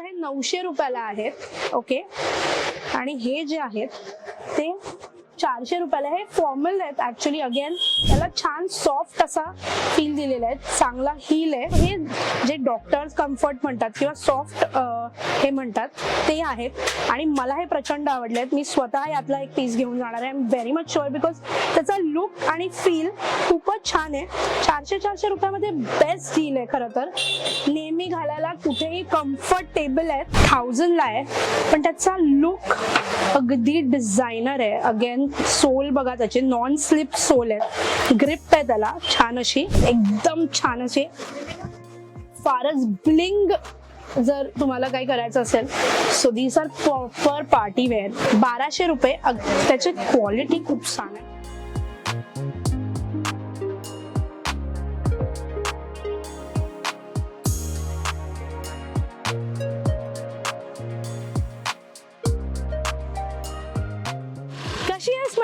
हे नऊशे रुपयाला आहेत. ओके. आणि हे जे आहेत ते चारशे रुपयाला हे फॉर्मल आहेत. ऍक्च्युली अगेन त्याला छान सॉफ्ट असा फील दिलेला आहे. चांगला हिल आहे. हे जे डॉक्टर्स कम्फर्ट म्हणतात किंवा सॉफ्ट हे म्हणतात ते आहेत आणि मला हे प्रचंड आवडले आहेत मी स्वतः यातला एक पीस घेऊन जाणार आहे. I am very much sure because त्याचा लुक आणि फील खूपच छान आहे. चारशे चारशे रुपयामध्ये बेस्ट डील आहे खरं तर. नेहमी घालायला कुठेही कम्फर्टेबल आहे. थाउजंडला आहे. पण त्याचा लुक अगदी डिझायनर आहे. अगेन सोल बघा त्याचे नॉन स्लिप सोल आहे ग्रिप आहे त्याला छान अशी एकदम छान अशी. फारच ब्लिंग जर तुम्हाला काही करायचं असेल so these are proper party wear बाराशे रुपये अग- त्याची क्वालिटी खूप छान आहे.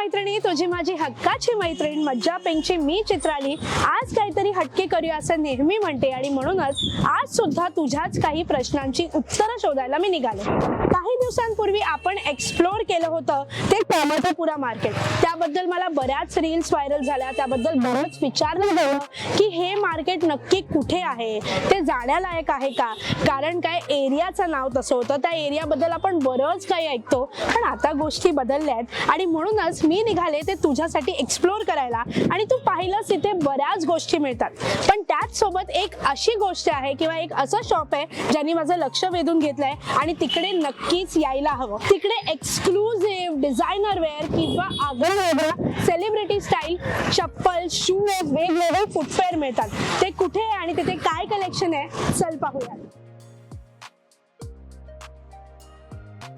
मैत्रिणी तुझी माझी हक्काची मैत्रीण मज्जा पेंगची मी चित्राली. आज काहीतरी हटके करूया असं नेहमी म्हणते आणि म्हणूनच आज सुद्धा तुझ्याच काही प्रश्नांची उत्तरं शोधायला मी निघाले. काही दिवसांपूर्वी आपण एक्सप्लोअर केलं होतं ते टोमॅटोपुरा मार्केट त्याबद्दल मला बऱ्याच रील्स व्हायरल झाल्या. त्याबद्दल बरंच विचारलं गेलं की हे मार्केट नक्की कुठे आहे? ते जाण्यालायक आहे का? कारण काय एरियाचं नाव तसं होतं. त्या एरियाबद्दल आपण बरंच काही ऐकतो. पण आता गोष्टी बदलल्या आहेत आणि म्हणूनच मी निघाले ते तुझ्यासाठी एक्सप्लोर करायला. आणि तू पाहिलंस तिथे बऱ्याच गोष्टी मिळतात. पण त्याचसोबत एक अशी गोष्ट आहे किंवा एक असं शॉप आहे ज्यांनी माझं लक्ष वेधून घेतलंय. आणि तिकडे नक्की नक्कीच यायला हवं. तिकडे एक्सक्लुझिव्ह डिझायनर वेअर किंवा आगळं सेलिब्रिटी स्टाईल चप्पल शूज वेगवेगळे फुटवेअर मिळतात. ते कुठे आहे आणि तिथे काय कलेक्शन आहे? चल पाहूया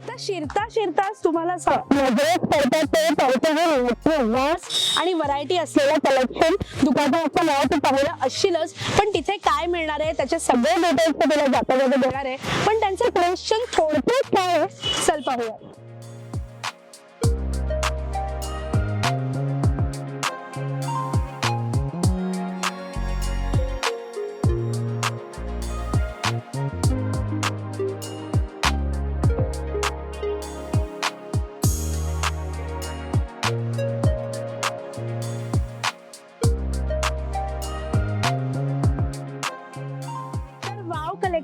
आता शिरता शिरताच तुम्हाला नजरेत पडतात ते आणि व्हरायटी असलेलं कलेक्शन दुकानाचं नाव तू पाहायला असशीलच. पण तिथे काय मिळणार आहे? त्याचे सगळे डिटेल्स तुला जाता जाता देणार आहे. पण त्यांचं क्वेश्चन थोडक्यात काय आहे? चल पाहूया.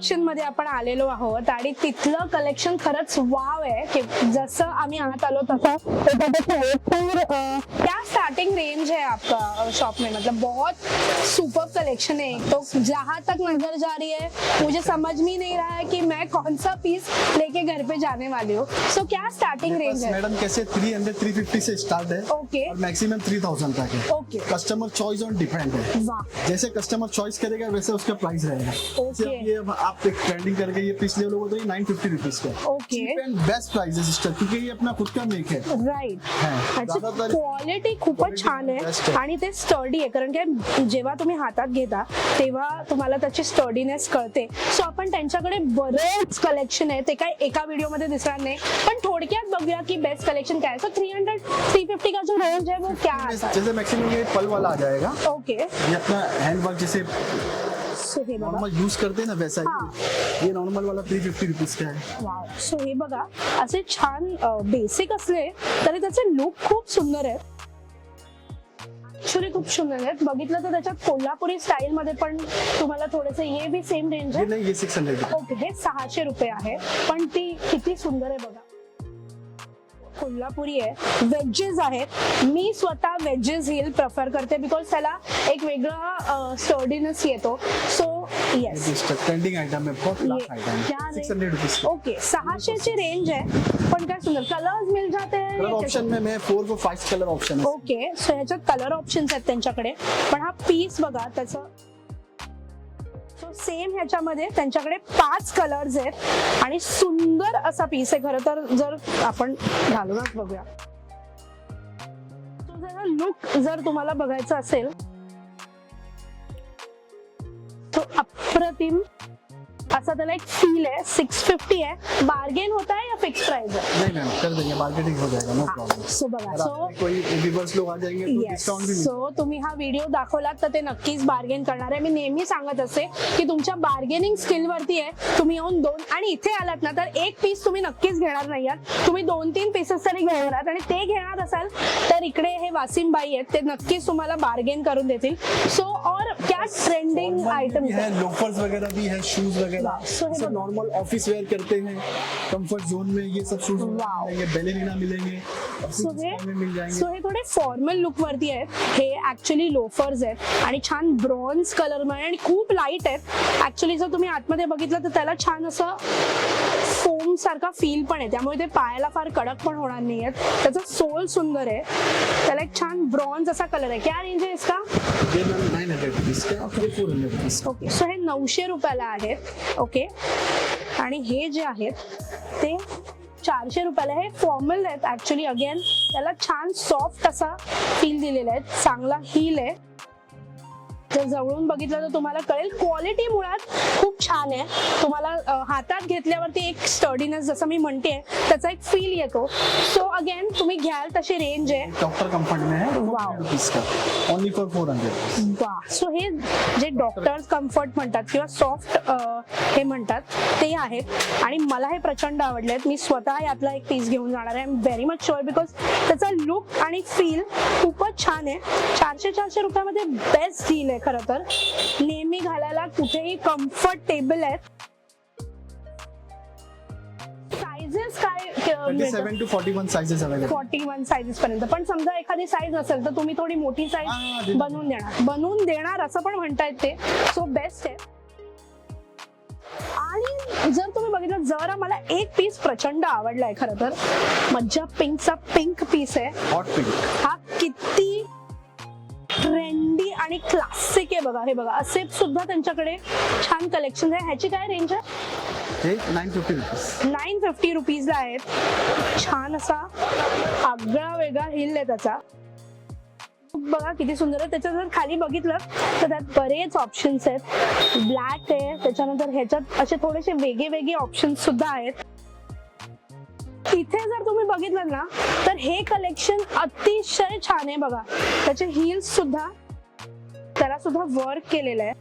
कलेक्शनमध्ये आपण आलेलो आहोत आणि तिथलं कलेक्शन खरंच वाव आहे. की जसं आम्ही आत आलो तसं. हो, हो, हो. स्टार्टिंग रेंज है आपका शॉप में। मतलब बहुत सुपर कलेक्शन है एक तो। जहाँ तक नज़र जा रही है मुझे समझ में नहीं रहा है कि मैं कौन सा पीस लेके घर पे जाने वाली हूँ। सो so, क्या स्टार्टिंग रेंज है? मैडम कैसे 300 350 से स्टार्ट है ओके और मैक्सिमम 3000 तक है। Okay customer choice on depend है। जैसे कस्टमर चॉइस करेगा वैसे उसका प्राइस रहेगा। Okay. ये अब आप एक ट्रेंडिंग करके ये पीस ले लोगे तो ये नाइन फिफ्टी रुपीज़ का ओके बेस्ट प्राइस है सिस्टर क्योंकि ये अपना खुद का मेक है। राईट हाँ, त्याची ज़्यादातर क्वालिटी खूपच छान आहे आहे. आणि ते स्टर्डी आहे. कारण काय जेव्हा तुम्ही हातात घेता तेव्हा तुम्हाला त्याची स्टर्डीनेस कळते. सो आपण त्यांच्याकडे बरेच कलेक्शन आहे ते काय एका व्हिडिओमध्ये दिसणार नाही. पण थोडक्यात बघूया की बेस्ट कलेक्शन काय so three hundred three fifty का जो रेंज है वो क्या आता जैसे मैक्सिमम ये पल वाला आ जाएगा. ओके ये अपना हैंड वर्क जैसे हे नॉर्मल यूज करते ना वैसा हाँ. ही. ये नॉर्मल वाला थ्री फिफ्टी रुपीज का है। वाव सो हे बघा. असे छान बेसिक असले तरी त्याचे लुक खूप सुंदर आहे ऍक्च्युली खूप सुंदर आहेत. बघितलं तर त्याच्यात कोल्हापुरी स्टाईल मध्ये पण तुम्हाला थोडेसे ये बी सेम रेंज आहे नहीं सिक्स हंड्रेड ओके हे सहाशे रुपये आहे. पण ती किती सुंदर आहे बघा. कोल्हापुरी आहे. वेजेस आहेत. मी स्वतः वेजेस हिल प्रेफर करते बिकॉज त्याला एक वेगळा स्टर्डीनेस येतो. सो येस ट्रेंडिंग है बहुत लाख आइटम है हंड्रेड रुपीज ओके सहाशेची रेंज आहे पण काय सुंदर कलर्स मिल जाते हैं कलर ऑप्शन में मैं फोर को फाइव कलर ऑप्शन है. ओके सो ह्याच्यात कलर ऑप्शन्स आहेत त्यांच्याकडे पण हा पीस बघा त्याचं सो सेम ह्याच्यामध्ये त्यांच्याकडे पाच कलर्स आहेत आणि सुंदर असा पीस आहे. खरं तर जर आपण घालूनच बघूया. तो जरा लुक जर तुम्हाला बघायचा असेल अप्रतिम असा त्याला एक फील आहे. सिक्स फिफ्टी आहे. बार्गेन होता है या फिक्स प्राइस है नहीं मैम कर देंगे. मार्केटिंग हो जाएगा नो प्रॉब्लम सो बघा सो कोई लोग आ जाएंगे तो येस डिस्काउंट भी सो तुम्ही हा व्हिडिओ दाखवलात तर ते नक्कीच बार्गेन करणार आहे. मी नेहमी सांगत असते की तुमच्या बार्गेनिंग स्किल वरती आहे. तुम्ही येऊन दोन आणि इथे आलात ना तर एक पीस तुम्ही नक्कीच घेणार नाही आहात. तुम्ही दोन तीन पीसेस तरी घेणार आहात. आणि ते घेणार असाल तर इकडे हे वासिम बाई आहेत. ते नक्कीच तुम्हाला बार्गेन करून देतील. सो और क्या ट्रेंडिंग आइटम है लोफर्स वगैरह भी है शूज वगैरह सब. नॉर्मल ऑफिस वेयर करते हैं कंफर्ट जोन में ये सब शूज. मिलेंगे बेलेरिना मिलेंगे सो हे सो हे थोडे फॉर्मल लुक वरती आहेत. हे ऍक्च्युली लोफर्स आहेत. आणि छान ब्रॉन्झ कलरमध्ये आणि खूप लाइट आहेत. ऍक्च्युली जर तुम्ही आतमध्ये बघितलं तर त्याला छान असं फोम सारखा फील पण आहे. त्यामुळे ते पायाला फार कडक पण होणार नाही आहेत त्याचा सोल सुंदर आहे. त्याला एक छान ब्रॉन्झ असा कलर आहे. क्या रेंज आहे इसका? का ओके सो हे नऊशे रुपयाला आहेत ओके आणि हे जे आहेत ते चारशे रुपयाला हे फॉर्मल आहेत ऍक्च्युली अगेन त्याला छान सॉफ्ट असा फील दिलेला आहे. चांगला हील आहे. जर जवळून बघितलं तर तुम्हाला कळेल क्वालिटी मुळात खूप छान आहे. तुम्हाला हातात घेतल्यावरती एक स्टर्डीनेस जसं मी म्हणते त्याचा एक फील येतो. सो अगेन तुम्ही घ्याल तशी रेंज आहे. डॉक्टर कंफर्ट का? ओनली फॉर फोर हंड्रेड वा सो हे जे डॉक्टर्स कम्फर्ट म्हणतात किंवा सॉफ्ट हे म्हणतात ते आहेत आणि मला हे प्रचंड आवडले मी स्वतः यातला एक पीस घेऊन जाणार आहे. व्हेरी मच शुअर बिकॉज त्याचा लुक आणि फील खूपच छान आहे. चारशे चारशे रुपयामध्ये बेस्ट डील आहे. खरं तर. नेहमी घालायला कुठेही कम्फर्टेबल आहेत. सायझेस काय seven to forty one sizes forty one पर्यंत. पण समजा एखादी साईज असेल तर तुम्ही थोडी मोठी साईज. बनवून देणार. बनवून देणार असं पण म्हणतायत ते. सो बेस्ट आहे. आणि जर तुम्ही बघितलं जरा मला एक पीस प्रचंड आवडलाय खरं तर. मज्जा पिंकचा पिंक पीस आहे. हॉट पिंक हा किती ट्रेंडी आणि क्लासिक आहे बघा हे बघा. असे सुद्धा त्यांच्याकडे छान कलेक्शन आहे ह्याची काय रेंज आहे? Nine fifty rupees nine fifty रुपीजला आहेत. छान असा आगळा वेगळा हिल आहे त्याचा. बघा किती सुंदर आहे. त्याच्यात जर खाली बघितलं तर त्यात बरेच ऑप्शन्स आहेत. ब्लॅक आहे. त्याच्यानंतर ह्याच्यात असे थोडेसे वेगळे वेगळे ऑप्शन्स सुद्धा आहेत. इथे जर तुम्ही बघितलं ना तर हे कलेक्शन अतिशय छान आहे बघा. त्याचे हिल्स सुद्धा त्याला सुद्धा वर्क केलेलं आहे.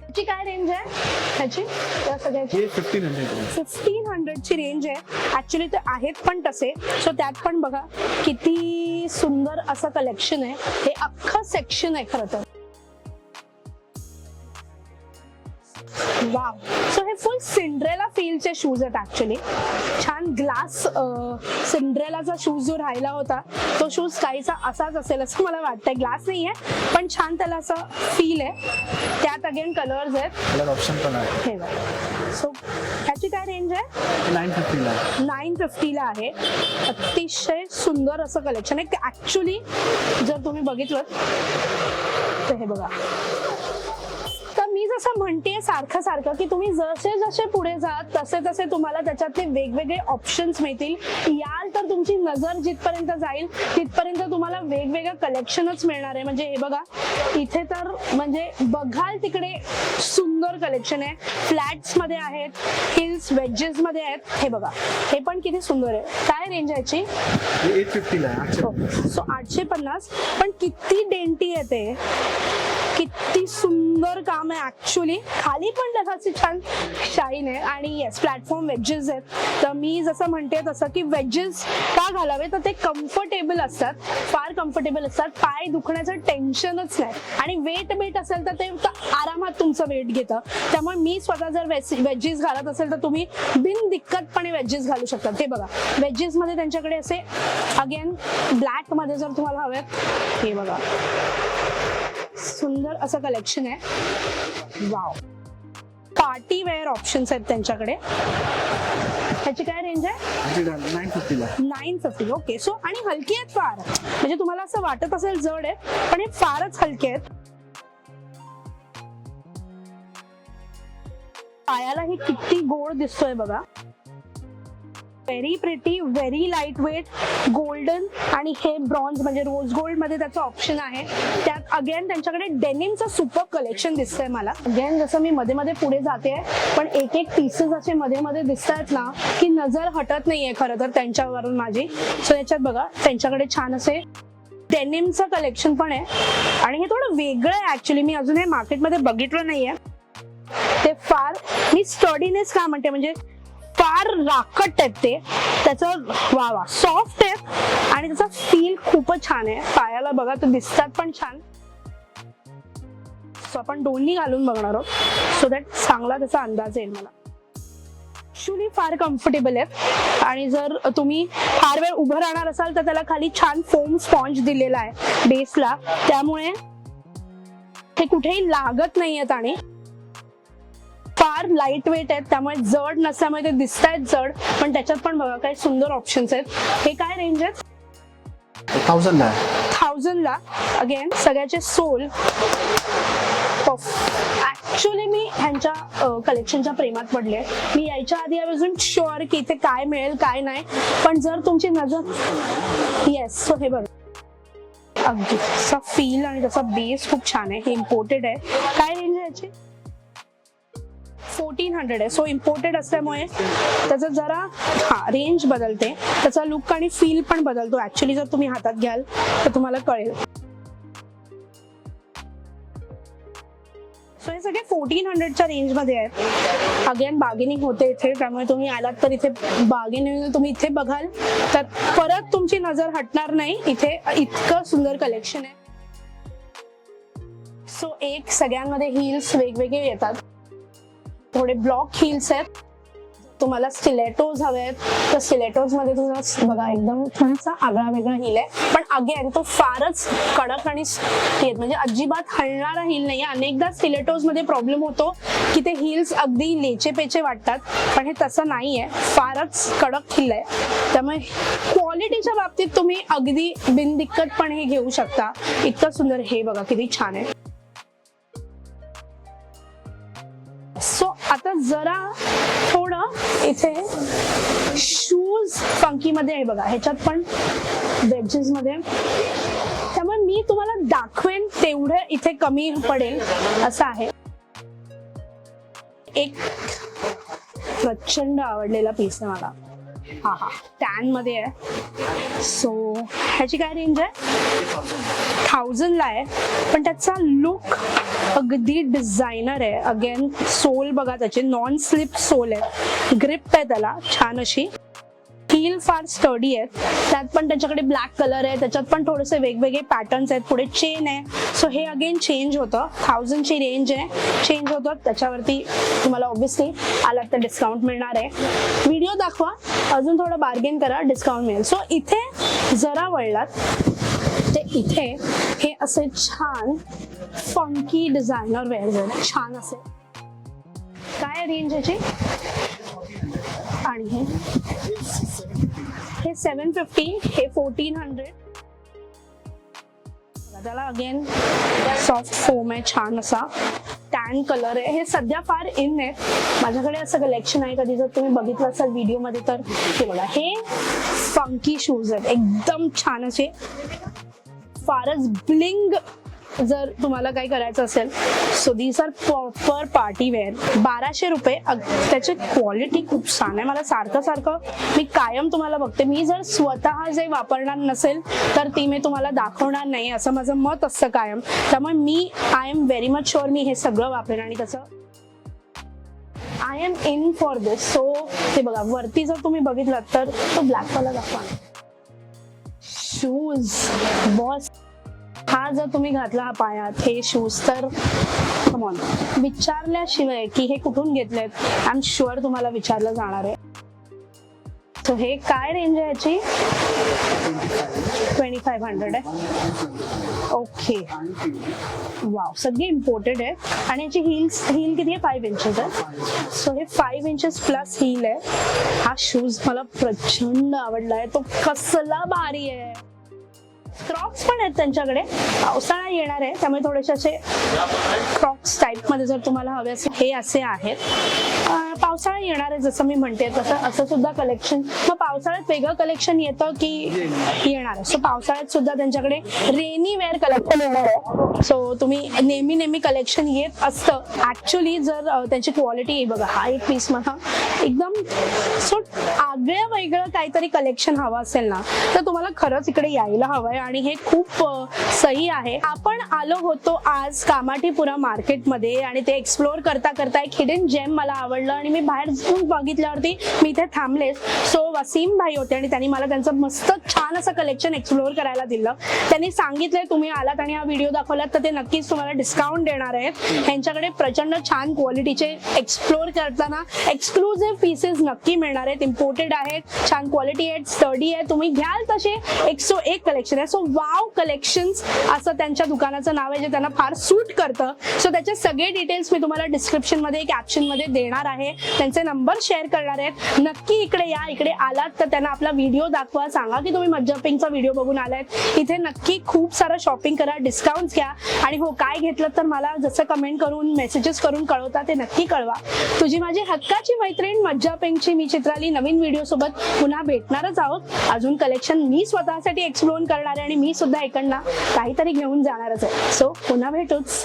त्याची काय रेंज आहे? ह्याची सगळ्याची? फिफ्टीन हंड्रेड फिफ्टीन हंड्रेडची रेंज आहे. ऍक्च्युली ते आहेत पण तसे. सो त्यात पण बघा किती सुंदर असं कलेक्शन आहे. हे अख्खं सेक्शन आहे खरं तर. वाव सो हे फुल सिंड्रेला फीलचे शूज आहेत ऍक्च्युली छान ग्लास सिंड्रेलाचा शूज जो राहिला होता तो शूज काहीसा असाच असेल असं मला वाटतंय. ग्लास नाही आहे पण छान त्याला असं फील आहे. त्यात अगेन कलर्स आहेत. कलर ऑप्शन पण आहे. हे बघा. सो ह्याची काय रेंज आहे? नाइन फिफ्टी ला. आहे नाईन फिफ्टीला आहे. अतिशय सुंदर असं कलेक्शन आहे. ऍक्च्युली जर तुम्ही बघितलं तर हे बघा. जसं म्हणते सारखं सारखं की तुम्ही जसे जसे पुढे जात तसे तसे तुम्हाला त्याच्यातले वेगवेगळे ऑप्शन्स मिळतील. याल तर तुमची नजर जिथपर्यंत जाईल तिथपर्यंत तुम्हाला वेगवेगळं कलेक्शनच मिळणार आहे. म्हणजे हे बघा इथे तर म्हणजे बघाल तिकडे सुंदर कलेक्शन आहे. फ्लॅट्समध्ये आहेत हिल्स वेजेस मध्ये आहेत. हे बघा हे पण किती सुंदर आहे. काय रेंज आहे याची? एट सो आठशे पन्नास. पण किती डेंटी आहे ते. किती सुंदर काम आहे ऍक्च्युली खाली पण त्याची छान शाईन आहे. आणि येस प्लॅटफॉर्म वेजेस आहेत. तर मी जसं म्हणते तसं की वेजेस का घालावे? तर ते कम्फर्टेबल असतात. फार कम्फर्टेबल असतात. पाय दुखण्याचं टेन्शनच नाही. आणि वेट बेट असेल तर ते आरामात तुमचं वेट घेतं. त्यामुळे मी स्वतः जर वेजेस घालत असेल तर तुम्ही बिन दिक्कतपणे वेजेस घालू शकतात. ते बघा. वेजेस मध्ये त्यांच्याकडे असे अगेन ब्लॅकमध्ये जर तुम्हाला हवेत हे बघा. सुंदर असं कलेक्शन आहे. वाव पार्टी वेअर ऑप्शन्स आहेत त्यांच्याकडे. ह्याची काय रेंज आहे? आहे नाईन फिफ्टी ओके सो आणि हलकी आहेत फार. म्हणजे तुम्हाला असं वाटत असेल जड आहे पण हे फारच हलके आहेत. पायाला हे किती गोड दिसतोय बघा. Very pretty very light weight golden आणि हे ब्रॉन्झ म्हणजे रोज गोल्डमध्ये त्याचं ऑप्शन आहे. त्यात अगेन त्यांच्याकडे डेनिमचं सुपर कलेक्शन दिसतंय मला. अगेन जसं मी मध्ये मध्ये पुढे जाते पण एक एक पीसेस असे मध्ये मध्ये दिसतायत ना की नजर हटत नाहीये खरं तर त्यांच्यावरून माझी. सो याच्यात बघा त्यांच्याकडे छान असे डेनिमचं कलेक्शन पण आहे. आणि हे थोडं वेगळं आहे ऍक्च्युली मी अजून हे मार्केटमध्ये बघितलं नाहीये. ते फार मी स्टडीनेस का म्हणते म्हणजे फार राकट आहेत ते. त्याचं वा वा सॉफ्ट आहे आणि त्याचा फील खूपच छान आहे. पायाला बघा तर दिसतात पण छान. सो आपण दोन्ही घालून बघणार आहोत. सो दॅट चांगला त्याचा अंदाज येईल मला. ॲक्च्युली फार कम्फर्टेबल आहे. आणि जर तुम्ही फार वेळ उभं राहणार असाल तर त्याला खाली छान फोम स्पॉन्ज दिलेला आहे बेसला त्यामुळे ते कुठेही लागत नाहीयेत आणि फार लाइट वेट आहेत त्यामुळे जड नसल्यामुळे ते दिसत आहेत जड पण त्याच्यात पण बघा काही सुंदर ऑप्शन्स आहेत. हे काय रेंज आहेत? थाउजंड आहे थाउजंडला अगेन सगळ्याचे सोल ऍक्च्युली मी ह्यांच्या कलेक्शनच्या प्रेमात पडले. मी यायच्या आधी आय वॉजंट शुअर की इथे काय मिळेल काय नाही. पण जर तुमची नजर येस सो हे बघ. अगदी त्याचा फील आणि त्याचा बेस खूप छान आहे हे इम्पोर्टेड आहे. काय रेंज आहे याची? फोर्टीन हंड्रेड आहे. सो इम्पोर्टेड असल्यामुळे त्याचं जरा हा रेंज बदलते. त्याचा लुक आणि फील पण बदलतो. ऍक्च्युली जर तुम्ही हातात घ्याल तर तुम्हाला कळेल. सो हे सगळे फोर्टीन हंड्रेडच्या रेंजमध्ये आहेत. अगेन बार्गेनिंग होते इथे त्यामुळे तुम्ही आलात तर इथे बार्गेनिंग तुम्ही इथे बघाल. तर परत तुमची नजर हटणार नाही. इथे इतकं सुंदर कलेक्शन आहे. सो एक सगळ्यांमध्ये हिल्स वेगवेगळे येतात. थोडे ब्लॉक हिल्स आहेत. तुम्हाला स्टिलेटोज हवे आहेत तर स्टिलेटोजमध्ये तुझा बघा एकदम थोडासा आगळा वेगळा हिल आहे. पण अगेन तो फारच कडक आणि म्हणजे अजिबात हलणारा हिल नाही अनेकदा स्टिलेटोजमध्ये प्रॉब्लेम होतो की ते हिल्स अगदी लेचे पेचे वाटतात. पण हे तसं नाहीये. फारच कडक हिल आहे. त्यामुळे क्वालिटीच्या बाबतीत तुम्ही अगदी बिनदिक्कतपणे हे घेऊ शकता. इतकं सुंदर हे बघा किती छान आहे. आता जरा थोडं इथे शूज फंकी मध्ये आहे बघा. ह्याच्यात पण वेजेस मध्ये त्यामुळे मी तुम्हाला दाखवेन तेवढं इथे कमी पडेल. असं आहे. एक प्रचंड आवडलेला पीस आहे मला. हा हा. टॅनमध्ये आहे. सो ह्याची काय रेंज आहे? थाउजंडला आहे. पण त्याचा लुक अगदी डिझायनर आहे. अगेन सोल बघा त्याचे नॉन स्लिप सोल आहे. ग्रिप आहे त्याला छान अशी. हील फार स्टडी आहेत. त्यात पण त्याच्याकडे ब्लॅक कलर आहे. त्याच्यात पण थोडेसे वेगवेगळे पॅटर्न्स आहेत. पुढे चेन आहे. सो हे अगेन चेंज होतं. थाउजंडची रेंज आहे. चेंज होतं. त्याच्यावरती तुम्हाला ऑब्व्हियसली आलात तर डिस्काउंट मिळणार आहे. व्हिडिओ दाखवा. अजून थोडं बार्गेन करा. डिस्काउंट मिळेल. सो इथे जरा वळलात. ते इथे हे असे छान फंकी डिझायनर वेअर आहेत छान असे. काय रेंज याची? आणि हे? हे सेवन फिफ्टी हे फोर्टीन हंड्रेड त्याला अगेन सॉफ्ट फोम आहे छान असा. टॅन कलर आहे. हे सध्या फार इन आहे. माझ्याकडे असं कलेक्शन आहे कधी. जर तुम्ही बघितलं असाल व्हिडिओमध्ये तर हे बघा. हे फंकी शूज आहेत. एकदम छान असे. फारच ब्लिंग जर तुम्हाला काही करायचं असेल so these are proper party wear बाराशे रुपये त्याची क्वालिटी खूप छान आहे. मला सारखं सारखं मी कायम तुम्हाला बघते. मी जर स्वतः जे वापरणार नसेल तर ती मी तुम्हाला दाखवणार नाही. असं माझं मत असतं कायम. त्यामुळे मी I am very much sure मी हे सगळं वापरेन आणि त्याचं I am in for this so ते बघा वरती जर तुम्ही बघितलात तर तो ब्लॅक कलर दाखवा. शूज बॉस हा जर तुम्ही घातला हा पायात हे शूज तर कमॉन विचारल्याशिवाय की हे कुठून घेतलेत? आय एम शुअर तुम्हाला विचारलं जाणार आहे. सो हे काय रेंज आहे याची? ट्वेंटी फाईव्ह हंड्रेड आहे. ओके वाव सगळी इम्पोर्टेड आहे. आणि याची हिल्स हिल किती आहे? फाईव्ह इंचेस आहे. सो हे फाईव्ह इंचेस प्लस हिल आहे. हा शूज मला प्रचंड आवडला आहे तो कसला भारी आहे. क्रॉक्स पण आहेत त्यांच्याकडे. पावसाळा येणार आहे त्यामुळे थोडेसे असे क्रॉक्स टाईपमध्ये जर तुम्हाला हवे असेल हे असे आहेत. पावसाळा येणार आहे जसं मी म्हणते तसं असं सुद्धा कलेक्शन मग पावसाळ्यात वेगळं कलेक्शन येतं की येणार आहे? सो पावसाळ्यात सुद्धा त्यांच्याकडे रेनी वेअर कलेक्शन येणार आहे. सो तुम्ही नेहमी नेहमी कलेक्शन येत असतं. ऍक्च्युली जर त्यांची क्वालिटी बघा हा एक पीस मला एकदम सो आगळं वेगळं काहीतरी कलेक्शन हवं असेल ना तर तुम्हाला खरंच इकडे यायला हवं आहे. आणि हे खूप सही आहे. आपण आलो होतो आज कामाठीपुरा मार्केटमध्ये आणि ते एक्सप्लोर करता करता एक हिडन जेम मला आवडलं आणि मी बाहेर जाऊन बघितल्यावरती मी इथे थांबले सो वसीम भाई होते आणि त्यांनी मला त्यांचं मस्त छान असं कलेक्शन एक्सप्लोर करायला दिलं. त्यांनी सांगितलंय तुम्ही आलात आणि हा व्हिडिओ दाखवलात तर ते नक्कीच तुम्हाला डिस्काउंट देणार आहेत. ह्यांच्याकडे प्रचंड छान क्वालिटीचे एक्सप्लोर करताना एक्सक्लुझिव्ह पीसेस नक्की मिळणार आहेत. इम्पोर्टेड आहेत छान क्वालिटी आहेत स्टडी आहे तुम्ही घ्याल तसे एक सो एक कलेक्शन आहे. सो वाव कलेक्शन्स असं त्यांच्या दुकानाचं नाव आहे जे त्यांना फार सूट करतं. सो त्याचे सगळे डिटेल्स मी तुम्हाला डिस्क्रिप्शनमध्ये कॅप्शनमध्ये देणार आहे. त्यांचे नंबर शेअर करणार आहेत. नक्की इकडे या इकडे आलात तर त्यांना आपला व्हिडिओ दाखवा. सांगा की तुम्ही मज्जा पिंकचा व्हिडिओ बघून आलात इथे नक्की खूप सारं शॉपिंग करा डिस्काउंट घ्या. आणि हो काय घेतलं तर मला जसं कमेंट करून मेसेजेस करून कळवता ते नक्की कळवा. तुझी माझी हक्काची मैत्रीण मज्जा पिंकची मी चित्राली नवीन व्हिडिओ सोबत पुन्हा भेटणारच आहोत. अजून कलेक्शन मी स्वतःसाठी एक्सप्लोर करणार आहे. आणि मी सुद्धा इकडनं काहीतरी घेऊन जाणारच आहे. सो पुन्हा भेटूच.